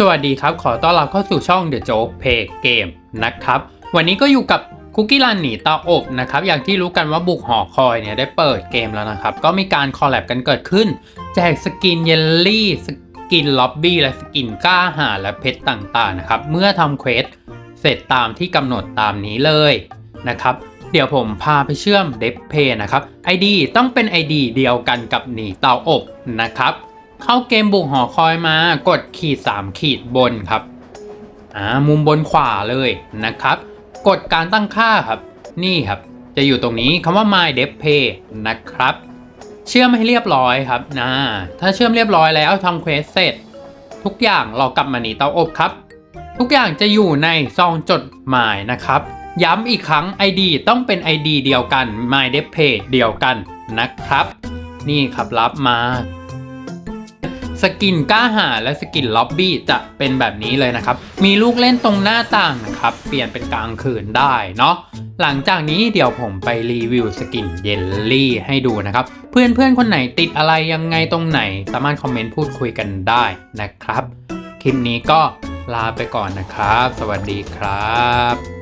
สวัสดีครับ ขอต้อนรับเข้าสู่ช่อง The Joke Play Game นะครับ วันนี้ก็อยู่กับคุกกี้รันหนีเตาอบนะครับ อย่างที่รู้กันว่าบุกหอคอยเนี่ยได้เปิดเกมแล้วนะครับ ก็มีการคอลแลบกันเกิดขึ้น แจกสกินเยลลี่สกินล็อบบี้และสกินกล้าหาและเพชรต่างๆนะครับ เมื่อทำเควสเสร็จตามที่กำหนดตามนี้เลยนะครับ เดี๋ยวผมพาไปเชื่อมเดฟเพย์นะครับ ID ต้องเป็น ID เดียวกันกับหนีเตาอบนะครับ เข้าเกมบุกหอคอยมากดขีด 3 ขีดบนครับอ่ามุมบนขวาเลยนะครับ กดการตั้งค่าครับ นี่ครับ จะอยู่ตรงนี้คำว่า my d e v pay นะครับ เชื่อมให้เรียบร้อยครับนะถ้าเชื่อมเรียบร้อยแล้วทำเควสเสร็จ ทุกอย่างเรากลับมาหนีเตาอบครับ ทุกอย่างจะอยู่ในซองจดหมายนะครับ ย้ำอีกครั้ง ID ต้องเป็น ID เดียวกัน my d e v pay เดียวกันนะครับ นี่ครับรับมา สกินกล้าหาและสกินล็อบบี้จะเป็นแบบนี้เลยนะครับ มีลูกเล่นตรงหน้าต่างนะครับ เปลี่ยนเป็นกลางคืนได้เนาะหลังจากนี้เดี๋ยวผมไปรีวิวสกินเยลลี่ให้ดูนะครับ เพื่อนๆคนไหนติดอะไรยังไงตรงไหน สามารถคอมเมนต์พูดคุยกันได้นะครับ คลิปนี้ก็ลาไปก่อนนะครับ สวัสดีครับ